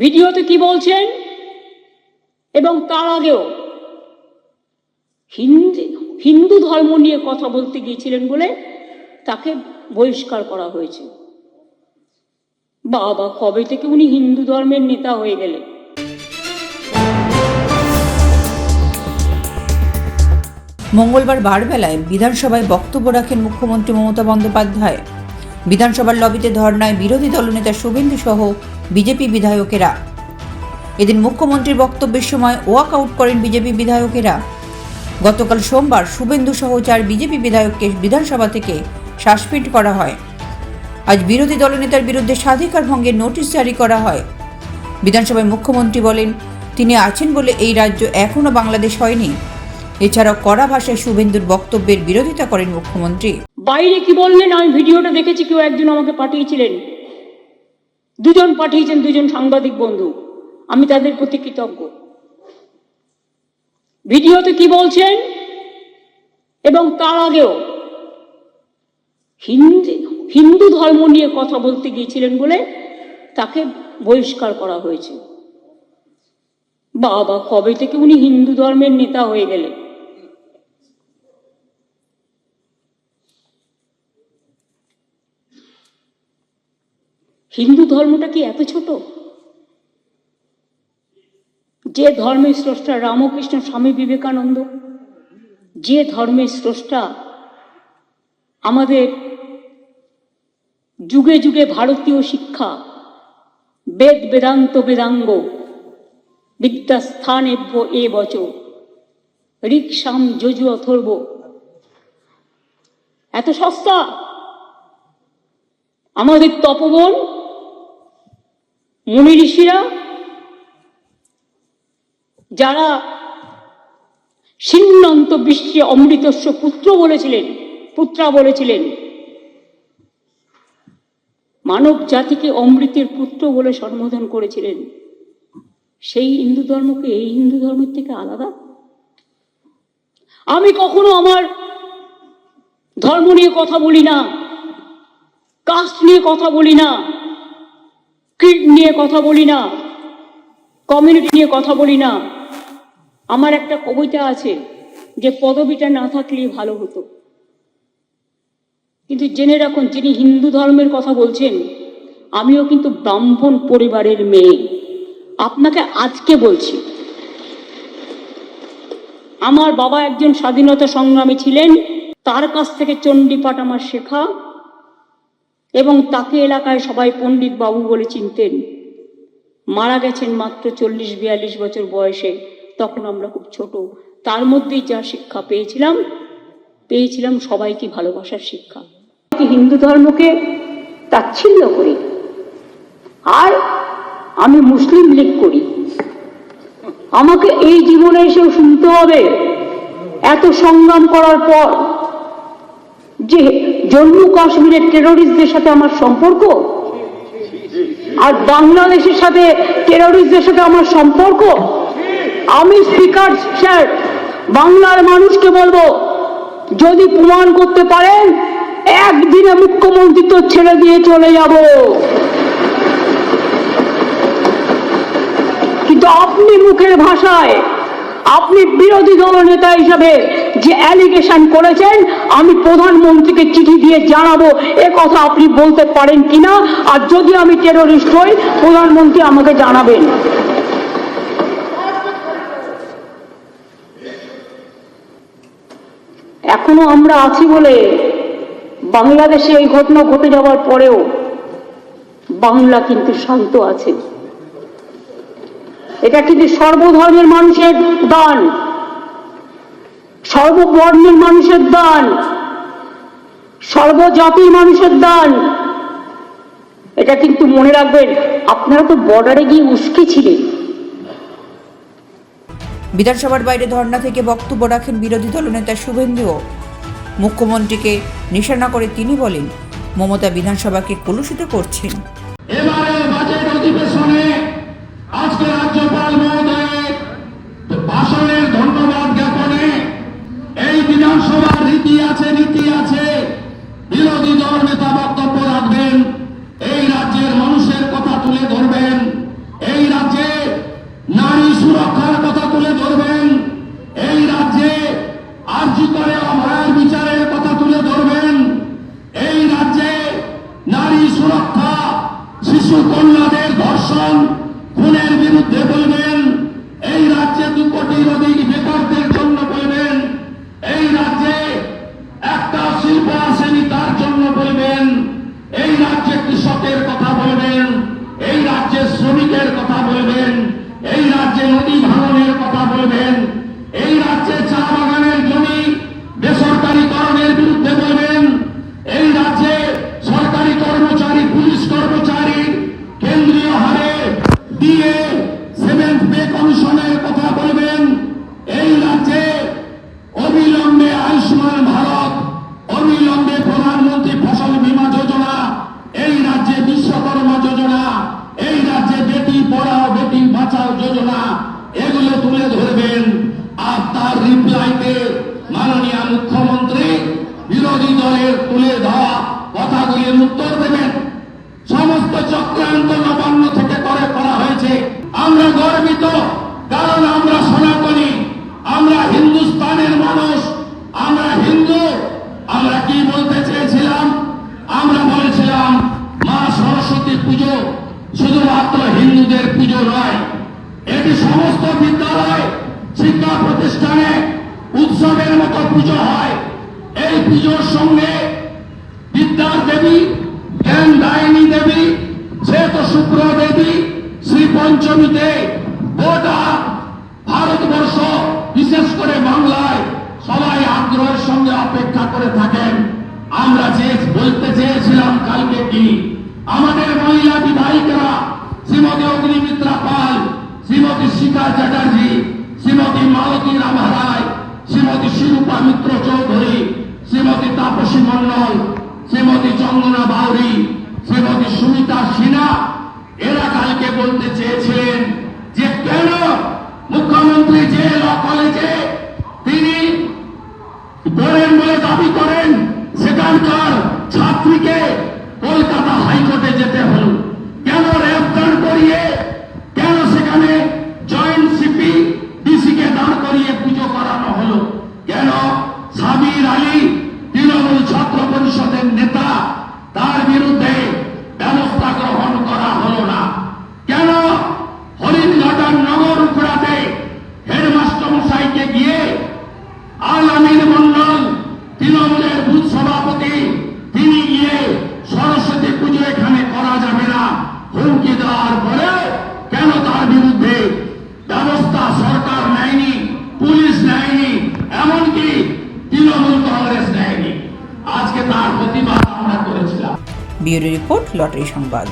ভিডিওতে কি বলছেন? এবং তার আগেও হিন্দু হিন্দু ধর্ম নিয়ে কথা বলতে গিয়েছিলেন বলে তাকে বহিষ্কার করা হয়েছে। বাবা, কবে থেকে উনি হিন্দু ধর্মের নেতা হয়ে গেলেন? মঙ্গলবার বারবেলায় বিধানসভায় বক্তব্য রাখেন মুখ্যমন্ত্রী মমতা বন্দ্যোপাধ্যায়। বিধানসভার লবিতে ধর্নায় বিরোধী দলনেতা শুভেন্দু সহ বিজেপি বিধায়কেরা। এদিন মুখ্যমন্ত্রীর বক্তব্যের সময় ওয়াক আউট করেন বিজেপি বিধায়কেরা। গতকাল সোমবার শুভেন্দু সহ চার বিজেপি বিধায়ককে বিধানসভা থেকে সাসপেন্ড করা হয়। আজ বিরোধী দলনেতার বিরুদ্ধে স্বাধিকার ভঙ্গের নোটিশ জারি করা হয়। বিধানসভায় মুখ্যমন্ত্রী বলেন, তিনি আছেন বলে এই রাজ্য এখনও বাংলাদেশ হয়নি। এছাড়াও কড়া ভাষায় শুভেন্দুর বক্তব্যের বিরোধিতা করেন মুখ্যমন্ত্রী। বাইরে কি বললেন? আমি ভিডিওটা দেখেছি, কেউ একজন আমাকে পাঠিয়েছিলেন। দুজন পাঠিয়েছেন দুজন সাংবাদিক বন্ধু। আমি তাদের প্রতি কৃতজ্ঞ। ভিডিওতে কি বলছেন? এবং তার আগেও হিন্দু হিন্দু ধর্ম নিয়ে কথা বলতে গিয়েছিলেন বলে তাকে বহিষ্কার করা হয়েছে। বাবা, কবে থেকে উনি হিন্দু ধর্মের নেতা হয়ে গেলেন? হিন্দু ধর্মটা কি এত ছোট? যে ধর্মের স্রষ্টা রামকৃষ্ণ, স্বামী বিবেকানন্দ, যে ধর্মের স্রষ্টা আমাদের যুগে যুগে ভারতীয় শিক্ষা, বেদ বেদান্ত বেদাঙ্গ, বিদ্যাস্থানেভ্য এ বচ ঋক্সাম যজু অথর্ব। এত সস্তা? আমাদের তপবন মুনি ঋষিরা যারা সিন্নন্ত বিশ্বে অমৃতস্ব পুত্র বলেছিলেন, পুত্রা বলেছিলেন, মানব জাতিকে অমৃতের পুত্র বলে সম্বোধন করেছিলেন, সেই হিন্দু ধর্মকে এই হিন্দু ধর্মের থেকে আলাদা? আমি কখনো আমার ধর্ম নিয়ে কথা বলি না, কাস্ট নিয়ে কথা বলি না। নিয়ে কথা বলি না। কমিউনিটি নিয়ে কথা বলি না। আমার একটা কবিতা আছে যে পদবিটা না থাকলেই ভালো হতো। কিন্তু জেনে রাখুন, যিনি হিন্দু ধর্মের কথা বলছেন, আমিও কিন্তু ব্রাহ্মণ পরিবারের মেয়ে। আপনাকে আজকে বলছি, আমার বাবা একজন স্বাধীনতা সংগ্রামী ছিলেন, তার কাছ থেকে চণ্ডীপাঠ আমার শেখা। এবং তাকে এলাকায় সবাই পণ্ডিত বাবু বলে চিনতেন। মারা গেছেন মাত্র চল্লিশ বিয়াল্লিশ বছর বয়সে, তখন আমরা খুব ছোট। তার মধ্যেই যা শিক্ষা পেয়েছিলাম পেয়েছিলাম সবাইকে ভালোবাসার শিক্ষা। হিন্দু ধর্মকে তাচ্ছিল্য করি। আর আমি মুসলিম লীগ করি। আমাকে এই জীবনে এসেও শুনতে হবে। এত সংগ্রাম করার পর যে জম্মু কাশ্মীরের টেরোরিস্টদের সাথে আমার সম্পর্ক? আর বাংলাদেশের সাথে টেরোরিস্টদের সাথে আমার সম্পর্ক? আমি স্পিকার স্যার বাংলার মানুষকে বলব, যদি প্রমাণ করতে পারেন, একদিনে মুখ্যমন্ত্রী তো ছেড়ে দিয়ে চলে যাব। কিন্তু আপনি মুখের ভাষায়, আপনি বিরোধী দল নেতা হিসাবে যে অ্যালিগেশন করেছেন, আমি প্রধানমন্ত্রীকে চিঠি দিয়ে জানাব। এ কথা আপনি বলতে পারেন কিনা? আর যদি আমি টেরোরিস্ট হই, প্রধানমন্ত্রী আমাকে জানাবেন। এখনও আমরা আছি বলে বাংলাদেশে এই ঘটনা ঘটে যাওয়ার পরেও বাংলা কিন্তু শান্ত আছে। এটা কিন্তু সর্বধর্মের মানুষের দান। সর্ববর্ণের মানুষের দান সর্বজাতির মানুষের দান। এটা কিন্তু মনে রাখবেন আপনারা তো বর্ডারে গিয়ে উস্কে ছিলেন। বিধানসভার বাইরে ধর্ণা থেকে বক্তব্য রাখেন বিরোধী দলনেতা শুভেন্দুও। মুখ্যমন্ত্রীকে নিশানা করে তিনি বলেন মমতা বিধানসভাকে কলুষিত করছেন। নারী সুরক্ষা শিশু কন্যাদের ধর্ষণ খুনের বিরুদ্ধে বলবেন এই রাজ্যে দু কোটির অধিক বেকারদের আমরা গর্বিত, কারণ আমরা সনাতনী, আমরা হিন্দুস্তানের মানুষ, আমরা হিন্দু, আমরা কি বলতে চেয়েছিলাম? আমরা বলেছিলাম, মা সরস্বতী পুজো শুধুমাত্র হিন্দুদের পুজো নয়, এটি সমস্ত বিদ্যালয়, শিক্ষা প্রতিষ্ঠানে উৎসবের মতো পুজো হয়। এই পুজোর সঙ্গে বিদ্যার দেবী, জ্ঞান দায়নী দেবী, শ্বেত শুক্র দেবী সঙ্গে অপেক্ষা করে থাকেন। আমরা যে বলতে চেয়েছিলাম কালকে কি? আমাদের মহিলা বিধায়িকারা শ্রীমতী অগ্নিমিত্রা পাল, শ্রীমতী শিখা চ্যাটার্জি, শ্রীমতী মালতী রাভা রায় শ্রীমতী শিরূপা মিত্র চৌধুরী, শ্রীমতী তাপসী মন্ডল, শ্রীমতী চন্দনা বাউরি, শ্রীমতী সুমিতা সিনহা, এরা কালকে বলতে চেয়েছিলেন যে কেন মুখ্যমন্ত্রী যে ল কলেজে তিনি করেন বলে দাবি করেন সেখানকার ছাত্রীকে কলকাতা হাইকোর্টে যেতে হল কেন গ্রেফতার করিয়ে কেন সেখানে জয়েন্ট সিপি ডিসিকে দাঁড় করিয়ে পুজো করানো হলো কেন সাবির আলী তৃণমূল ছাত্র পরিষদের নেতা তার বিরুদ্ধে ব্যবস্থা গ্রহণ করা হলো না কেন হরিণঘাটার নগর উপড়াতে হেডমাস্টার মশাইকে গিয়ে আল আমির মন্ডল তৃণমূলের বুথ সভাপতি তিনি গিয়ে সরস্বতী পুজো এখানে করা যাবে না হুমকি দেওয়ার পরে কেন তার বিরুদ্ধে ব্যবস্থা সরকার নেয়নি পুলিশ নেয়নি এমনকি তৃণমূল কংগ্রেস নেয়নি। আজকে তার প্রতিবাদ আমরা করেছিলাম। ব্যুরো রিপোর্ট লটারি সংবাদ।